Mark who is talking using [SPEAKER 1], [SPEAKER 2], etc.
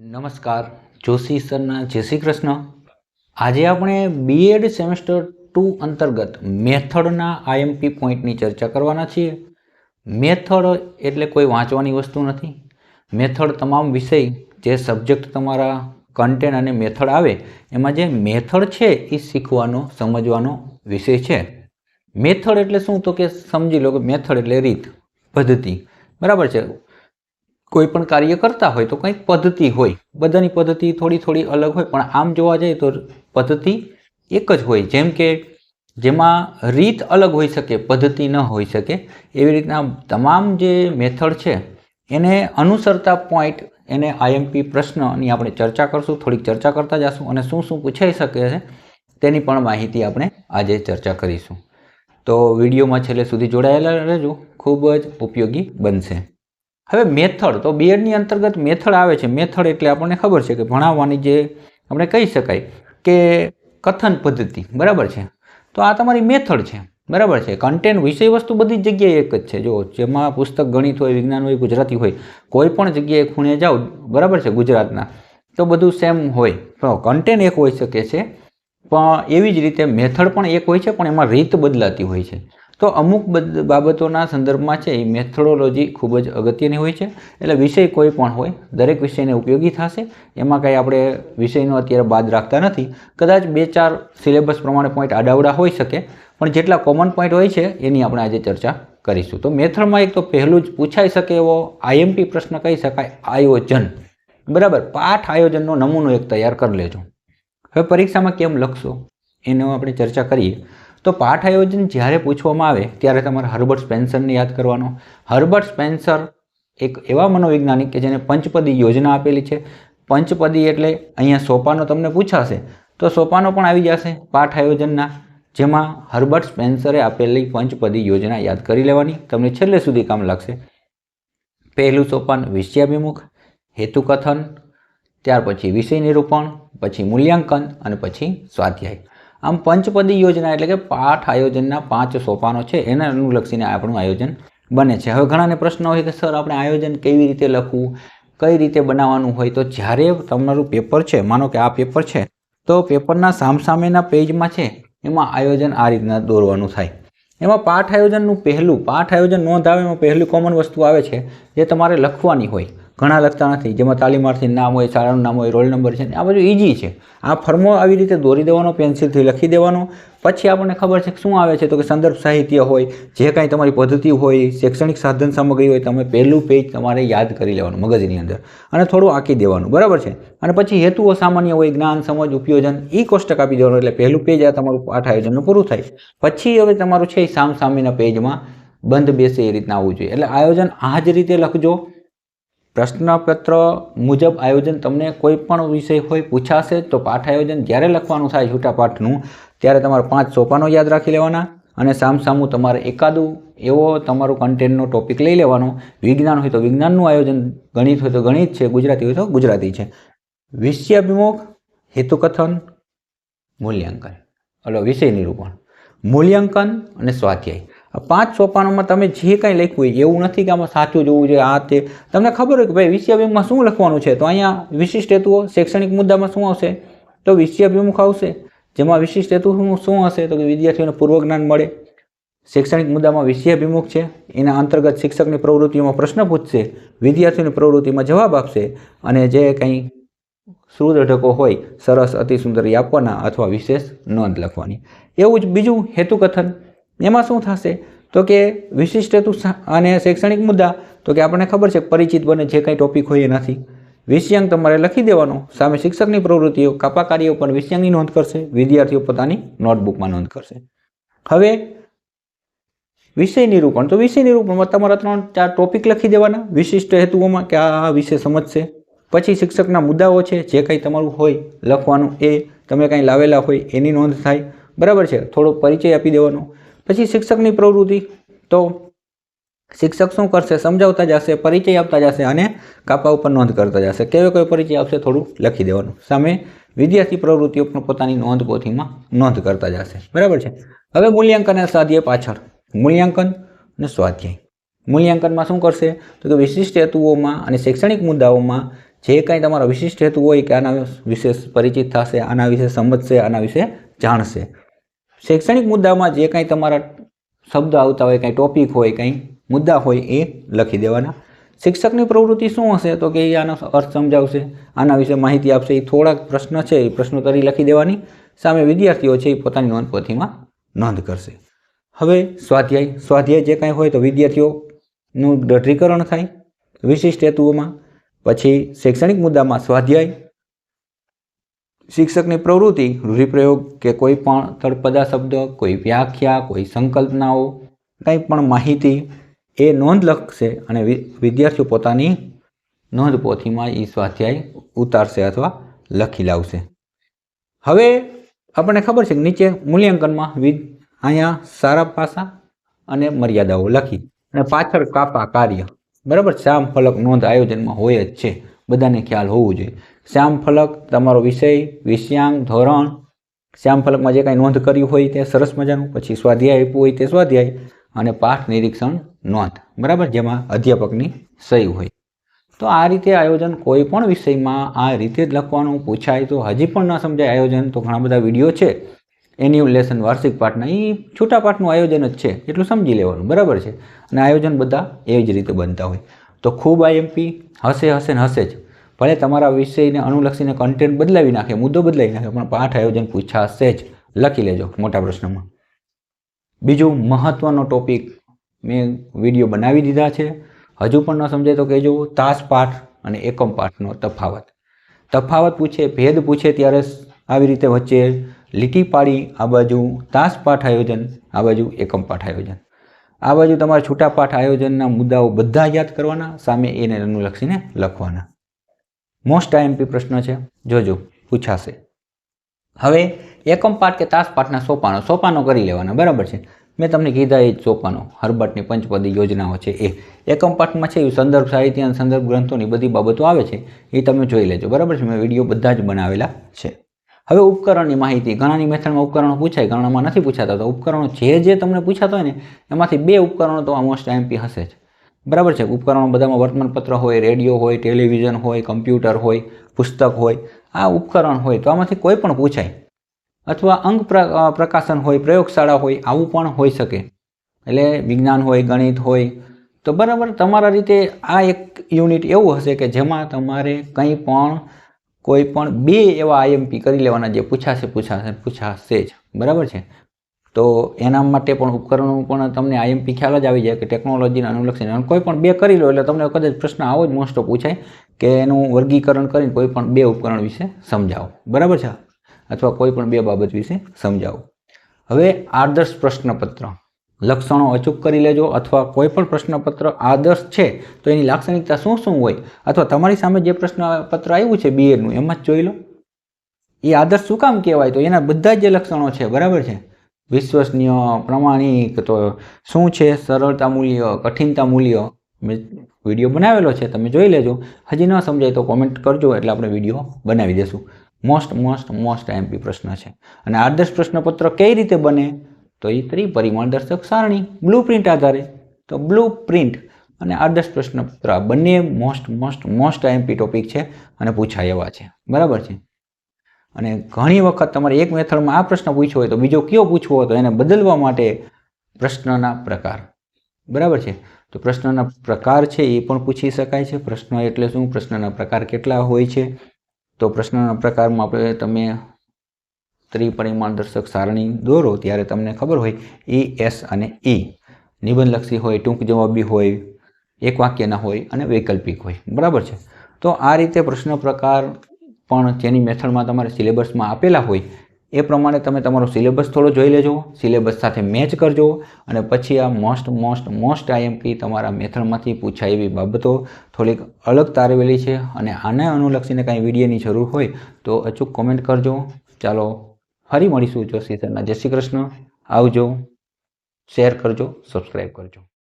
[SPEAKER 1] નમસ્કાર, જોશી સરના, જય શ્રી કૃષ્ણ. આજે આપણે બીએડ સેમેસ્ટર ટુ અંતર્ગત મેથડના આઈએમપી પોઈન્ટની ચર્ચા કરવાના છીએ. મેથડ એટલે કોઈ વાંચવાની વસ્તુ નથી. મેથડ તમામ વિષય જે સબ્જેક્ટ તમારા કન્ટેન્ટ અને મેથડ આવે, એમાં જે મેથડ છે એ શીખવાનો, સમજવાનો વિષય છે. મેથડ એટલે શું? તો કે સમજી લો કે મેથડ એટલે રીત, પદ્ધતિ. બરાબર છે? કોઈ પણ કાર્ય કરતા હોય તો કંઈક પદ્ધતિ હોય. બધાની પદ્ધતિ થોડી થોડી અલગ હોય, પણ આમ જોવા જઈએ તો પદ્ધતિ એક જ હોય. જેમ કે જેમાં રીત અલગ હોઈ શકે, પદ્ધતિ ન હોઈ શકે, એવી રીતના તમામ જે મેથડ છે, એને અનુસરતા પોઈન્ટ એને આઈએમપી પ્રશ્નની આપણે ચર્ચા કરશું, થોડીક ચર્ચા કરતા જશું અને શું શું પૂછાઈ શકે છે, તેની પણ માહિતી આપણે આજે ચર્ચા કરીશું. તો વિડીયોમાં છેલ્લે સુધી જોડાયેલા રહેજો. ખૂબ જ ઉપયોગી બનશે. હવે મેથડ, તો બીએડની અંતર્ગત મેથડ આવે છે. મેથડ એટલે આપણને ખબર છે કે ભણાવવાની જે આપણે કહી શકાય કે કથન પદ્ધતિ, બરાબર છે? તો આ તમારી મેથડ છે, બરાબર છે? કન્ટેન્ટ વિષય વસ્તુ બધી જગ્યાએ એક જ છે. જો જેમાં પુસ્તક ગણિત હોય, વિજ્ઞાન હોય, ગુજરાતી હોય, કોઈ પણ જગ્યાએ ખૂણે જાઓ, બરાબર છે, ગુજરાતના, તો બધું સેમ હોય. તો કન્ટેન્ટ એક હોઈ શકે છે, પણ એવી જ રીતે મેથડ પણ એક હોય છે, પણ એમાં રીત બદલાતી હોય છે. તો અમુક બાબતોના સંદર્ભમાં છે એ મેથડોલોજી ખૂબ જ અગત્યની હોય છે. એટલે વિષય કોઈ પણ હોય, દરેક વિષયને ઉપયોગી થશે. એમાં કંઈ આપણે વિષયનો અત્યારે બાદ રાખતા નથી. કદાચ બે ચાર સિલેબસ પ્રમાણે પોઈન્ટ આડાવડા હોઈ શકે, પણ જેટલા કોમન પોઈન્ટ હોય છે, એની આપણે આજે ચર્ચા કરીશું. તો મેથડમાં એક તો પહેલું જ પૂછાઈ શકે એવો આઈએમપી પ્રશ્ન કહી શકાય, આયોજન. બરાબર? પાઠ આયોજનનો નમૂનો એક તૈયાર કરી લેજો. હવે પરીક્ષામાં કેમ લખશો? એનો આપણે ચર્ચા કરીએ. તો પાઠ આયોજન જ્યારે પૂછવામાં આવે ત્યારે તમારે હર્બર્ટ સ્પેન્સરને યાદ કરવાનો. હર્બર્ટ સ્પેન્સર એક એવા મનોવૈજ્ઞાનિક કે જેને પંચપદી યોજના આપેલી છે. પંચપદી એટલે અહીંયા સોપાનો તમને પૂછાશે, તો સોપાનો પણ આવી જશે પાઠ આયોજનના, જેમાં હર્બર્ટ સ્પેન્સરે આપેલી પંચપદી યોજના યાદ કરી લેવાની. તમને છેલ્લે સુધી કામ લાગશે. પહેલું સોપાન વિષયાભિમુખ, હેતુકથન, ત્યાર પછી વિષય નિરૂપણ, પછી મૂલ્યાંકન અને પછી સ્વાધ્યાય. આમ પંચપદી યોજના એટલે કે પાઠ આયોજનના પાંચ સોપાનો છે, એને અનુલક્ષીને આપણું આયોજન બને છે. હવે ઘણાને પ્રશ્ન હોય કે, સર, આપણે આયોજન કેવી રીતે લખવું? કઈ રીતે બનાવવાનું હોય? તો જ્યારે તમારું પેપર છે, માનો કે આ પેપર છે, તો પેપરના સામસામેના પેજમાં છે, એમાં આયોજન આ રીતના દોરવાનું થાય. એમાં પાઠ આયોજનનું પહેલું, પાઠ આયોજન નોંધ આવે એમાં પહેલું કોમન વસ્તુ આવે છે, જે તમારે લખવાની હોય. ઘણા લખતા નથી. જેમાં તાલીમાર્થી નામ હોય, શાળાનું નામ હોય, રોલ નંબર છે આ બધું ઇઝી છે. આ ફર્મો આવી રીતે દોરી દેવાનો, પેન્સિલથી લખી દેવાનો. પછી આપણને ખબર છે કે શું આવે છે? તો કે સંદર્ભ સાહિત્ય હોય, જે કાંઈ તમારી પદ્ધતિ હોય, શૈક્ષણિક સાધન સામગ્રી હોય, તમે પહેલું પેજ તમારે યાદ કરી લેવાનું મગજની અંદર અને થોડું આંકી દેવાનું. બરાબર છે? અને પછી હેતુઓ સામાન્ય હોય, જ્ઞાન, સમજ, ઉપયોજન એ કોષ્ટક આપી દેવાનું. એટલે પહેલું પેજ આ તમારું પાઠ આયોજનનું પૂરું થાય. પછી હવે તમારું છે એ સામ સામેના પેજમાં બંધ બેસે એ રીતના આવવું જોઈએ. એટલે આયોજન આ જ રીતે લખજો. પ્રશ્નપત્ર મુજબ આયોજન તમને કોઈ પણ વિષય હોય પૂછાશે તો પાઠ આયોજન જ્યારે લખવાનું થાય છૂટાપાઠનું ત્યારે તમારે પાંચ સોપાનો યાદ રાખી લેવાના અને સામસામું તમારે એકાદું એવો તમારું કન્ટેન્ટનો ટોપિક લઈ લેવાનો. વિજ્ઞાન હોય તો વિજ્ઞાનનું આયોજન, ગણિત હોય તો ગણિત છે, ગુજરાતી હોય તો ગુજરાતી છે. વિષયાભિમુખ હેતુકથન, મૂલ્યાંકન. એટલે વિષય નિરૂપણ. મૂલ્યાંકન અને સ્વાધ્યાય. પાંચ સોપાનોમાં તમે જે કાંઈ લખ્યું હોય, એવું નથી કે આમાં સાચું જોવું જોઈએ, આ તે. તમને ખબર હોય કે ભાઈ વિષયાભિમુખમાં શું લખવાનું છે? તો અહીંયા વિશિષ્ટ હેતુઓ, શૈક્ષણિક મુદ્દામાં શું આવશે? તો વિષયાભિમુખ આવશે. જેમાં વિશિષ્ટ હેતુ શું હશે? તો કે વિદ્યાર્થીઓને પૂર્વજ્ઞાન મળે. શૈક્ષણિક મુદ્દામાં વિષયાભિમુખ છે. એના અંતર્ગત શિક્ષકની પ્રવૃત્તિઓમાં પ્રશ્ન પૂછશે. વિદ્યાર્થીઓની પ્રવૃત્તિમાં જવાબ આપશે. અને જે કંઈ સુદઢકો હોય, સરસ અતિ સુંદર આપવાના અથવા વિશેષ નોંધ લખવાની. એવું જ બીજું હેતુકથન એમાં શું થશે? તો કે વિશિષ્ટ હેતુ અને શૈક્ષણિક મુદ્દા, તો કે આપણને ખબર છે, પરિચિત બને જે કંઈ ટોપિક હોય એ નથી. વિષયાંક તમારે લખી દેવાનો. સામે શિક્ષકની પ્રવૃત્તિઓ, કાપાકારીઓ પણ વિષયાંગની નોંધ કરશે. વિદ્યાર્થીઓ પોતાની નોટબુકમાં નોંધ કરશે. હવે, વિષય નિરૂપણ. તો વિષય નિરૂપણમાં તમારા ત્રણ, ચાર ટોપિક લખી દેવાના. વિશિષ્ટ હેતુઓમાં કે આ વિષય સમજશે. પછી શિક્ષકના મુદ્દાઓ છે, જે કંઈ તમારું હોય, લખવાનું એ, તમે કંઈ લાવેલા હોય, એની નોંધ થાય. બરાબર છે? થોડો પરિચય આપી દેવાનો. પછી શિક્ષકની પ્રવૃત્તિ. તો શિક્ષક શું કરશે? સમજાવતા જશે, પરિચય આપતા જશે અને કાપા ઉપર નોંધ કરતા જશે. કેવો કયો પરિચય આપશે થોડું લખી દેવાનું. સામે વિદ્યાર્થી પ્રવૃત્તિઓ પણ પોતાની નોંધ પોથીમાં નોંધ કરતા જશે. બરાબર છે? હવે મૂલ્યાંકન અને સ્વાધ્યાય પાછળ. મૂલ્યાંકન અને સ્વાધ્યાય. મૂલ્યાંકનમાં શું કરશે? તો કે વિશિષ્ટ હેતુઓમાં અને શૈક્ષણિક મુદ્દાઓમાં જે કાંઈ તમારો વિશિષ્ટ હેતુ હોય કે આના વિશે પરિચિત થશે, આના વિશે સમજશે, આના વિશે જાણશે. શૈક્ષણિક મુદ્દામાં જે કાંઈ તમારા શબ્દ આવતા હોય, કાંઈ ટોપિક હોય, કાંઈ મુદ્દા હોય એ લખી દેવાના. શિક્ષકની પ્રવૃત્તિ શું હશે? તો કે એ આનો અર્થ સમજાવશે, આના વિશે માહિતી આપશે. એ થોડાક પ્રશ્ન છે, એ પ્રશ્નોત્તરી લખી દેવાની. સામે વિદ્યાર્થીઓ છે, એ પોતાની નોંધપોથીમાં નોંધ કરશે. હવે સ્વાધ્યાય. સ્વાધ્યાય જે કાંઈ હોય તો વિદ્યાર્થીઓનું દઢીકરણ થાય વિશિષ્ટ હેતુઓમાં. પછી શૈક્ષણિક મુદ્દામાં સ્વાધ્યાય. શિક્ષકની પ્રવૃત્તિ, રૂઢિપ્રયોગ કે કોઈ પણ તળપદા શબ્દ, કોઈ વ્યાખ્યા, કોઈ સંકલ્પનાઓ, કંઈ પણ માહિતી, એ નોંધ લખશે અને વિદ્યાર્થીઓ પોતાની નોંધપોથીમાં એ સ્વાધ્યાય ઉતારશે અથવા લખી લાવશે. હવે આપણને ખબર છે કે નીચે મૂલ્યાંકનમાં વિ, અહીંયા સારા પાસા અને મર્યાદાઓ લખી અને પાછળ કાપા કાર્ય. બરાબર? શ્યામ ફલક નોંધ આયોજનમાં હોય જ છે. બધાને ખ્યાલ હોવું જોઈએ. શ્યામ ફલક, તમારો વિષય વિષયાંક ધોરણ. શ્યામ ફલકમાં જે કાંઈ નોંધ કરી હોય તે સરસ મજાનું. પછી સ્વાધ્યાય આપ્યું હોય તે સ્વાધ્યાય. અને પાઠ નિરીક્ષણ નોંધ. બરાબર? જેમાં અધ્યાપકની સહી હોય. તો આ રીતે આયોજન કોઈ પણ વિષયમાં આ રીતે જ લખવાનું પૂછાય તો હજી પણ ન સમજાય આયોજન. તો ઘણા બધા વીડિયો છે. એન્યુઅલ લેસન વાર્ષિક પાઠના એ છૂટા પાઠનું આયોજન જ છે. એટલું સમજી લેવાનું. બરાબર છે? અને આયોજન બધા એવી જ રીતે બનતા હોય. તો ખૂબ આઈએમપી હશે હશે ને હશે જ. ભલે તમારા વિષયને અનુલક્ષીને કન્ટેન્ટ બદલાવી નાખે, મુદ્દો બદલાવી નાખે, પણ પાઠ આયોજન પૂછાશે જ. લખી લેજો મોટા પ્રશ્નમાં. બીજું મહત્ત્વનો ટોપિક મેં વીડિયો બનાવી દીધા છે. હજુ પણ ન સમજાય તો કહેજો, તાસ પાઠ અને એકમ પાઠનો તફાવત. તફાવત પૂછે, ભેદ પૂછે ત્યારે આવી રીતે વચ્ચે લીટી પાડી આ બાજુ તાસ પાઠ આયોજન, આ બાજુ એકમ પાઠ આયોજન. આ બાજુ તમારા છૂટા પાઠ આયોજનના મુદ્દાઓ બધા યાદ કરવાના, સામે એને અનુલક્ષીને લખવાના. મોસ્ટ આઈએમપી પ્રશ્ન છે. જોજો, પૂછાશે. હવે, એકમ પાઠ કે તાસ પાઠના સોપાનો સોપાનો કરી લેવાના, બરાબર છે? મેં તમને કીધા એ જ સોપાનો હર્બર્ટની પંચપદી યોજનાઓ છે એ. એકમ પાઠમાં છે એ સંદર્ભ સાહિત્ય અને સંદર્ભ ગ્રંથોની બધી બાબતો આવે છે, એ તમે જોઈ લેજો, બરાબર છે? મેં વીડિયો બધા જ બનાવેલા છે. હવે ઉપકરણની માહિતી, ઘણાની મેથડમાં ઉપકરણો પૂછાય, ઘણામાં નથી પૂછાતા, તો ઉપકરણો જે જે તમને પૂછાતા હોય ને, એમાંથી બે ઉપકરણો તો આ મોસ્ટ આઈએમપી હશે જ. બરાબર છે? ઉપકરણો બધામાં વર્તમાનપત્ર હોય, રેડિયો હોય, ટેલિવિઝન હોય, કમ્પ્યુટર હોય, પુસ્તક હોય, આ ઉપકરણ હોય તો આમાંથી કોઈ પણ પૂછાય. અથવા અંગ પ્રકાશન હોય, પ્રયોગશાળા હોય, આવું પણ હોઈ શકે. એટલે વિજ્ઞાન હોય, ગણિત હોય, તો બરાબર તમારા રીતે આ એક યુનિટ એવું હશે કે જેમાં તમારે કંઈ પણ, કોઈ પણ બે એવા આઈએમપી કરી લેવાના જે પૂછાશે પૂછાશે પૂછાશે જ. બરાબર છે? તો એના માટે પણ ઉપકરણો પણ તમને આઈએમપી ખ્યાલ જ આવી જાય કે ટેકનોલોજીને અનુલક્ષીને. અને કોઈ પણ બે કરી લો એટલે તમને કદાચ પ્રશ્ન આવો જ મોસ્ટ પૂછાય કે એનું વર્ગીકરણ કરીને કોઈ પણ બે ઉપકરણ વિશે સમજાવો. બરાબર છે? અથવા કોઈ પણ બે બાબત વિશે સમજાવો. હવે આદર્શ પ્રશ્નપત્ર. લક્ષણો અચૂક કરી લેજો અથવા કોઈ પણ પ્રશ્નપત્ર આદર્શ છે તો એની લાક્ષણિકતા શું શું હોય? અથવા તમારી સામે જે પ્રશ્નપત્ર આવ્યું છે બીએડનું એમાં જ જોઈ લો. એ આદર્શ શું કામ કહેવાય? તો એના બધા જ જે લક્ષણો છે, બરાબર છે? વિશ્વસનીય પ્રમાણિક તો શું છે? સરળતા મૂલ્ય, કઠિનતા મૂલ્ય? મેં વીડિયો બનાવેલો છે, તમે જોઈ લેજો. હજી ન સમજાય તો કોમેન્ટ કરજો, એટલે આપણે વીડિયો બનાવી દેશું. મોસ્ટ મોસ્ટ મોસ્ટ આઈએમપી પ્રશ્ન છે. અને આદર્શ પ્રશ્નપત્ર કઈ રીતે બને? તો એ ત્રિપરિમાણ દર્શક સારણી બ્લુ પ્રિન્ટ આધારે. તો બ્લુ પ્રિન્ટ અને આદર્શ પ્રશ્નપત્ર આ બંને most most most IMP topic છે અને પૂછાય એવા છે. બરાબર છે? અને ઘણી વખત તમારે એક મેથડમાં આ પ્રશ્ન પૂછ્યો હોય તો બીજો કયો પૂછવો હતો એને બદલવા માટે પ્રશ્નના પ્રકાર. બરાબર છે? તો પ્રશ્નના પ્રકાર છે એ પણ પૂછી શકાય છે. પ્રશ્ન એટલે શું? પ્રશ્નના પ્રકાર કેટલા હોય છે? તો પ્રશ્નના પ્રકારમાં આપણે તમે ત્રિપરિમાણ દર્શક સારણી દોરો ત્યારે તમને ખબર હોય ઈ એસ અને ઈ. નિબંધલક્ષી હોય, ટૂંક જવાબી હોય, એક વાક્યના હોય અને વૈકલ્પિક હોય. બરાબર છે? તો આ રીતે પ્રશ્ન પ્રકાર પણ જેની મેથડમાં તમારે સિલેબસમાં આપેલા હોય, એ પ્રમાણે તમે તમારો સિલેબસ થોડો જોઈ લેજો, સિલેબસ સાથે મેચ કરજો અને પછી આ મોસ્ટ મોસ્ટ મોસ્ટ આઈએમપી તમારા મેથડમાંથી પૂછાય એવી બાબતો થોડીક અલગ તારવેલી છે અને આને અનુલક્ષીને કાંઈ વિડીયોની જરૂર હોય તો અચૂક કોમેન્ટ કરજો. ચાલો, ફરી મળીશું જોશી સરના જય શ્રી કૃષ્ણ. આવજો. શેર કરજો સબસ્ક્રાઈબ કરજો.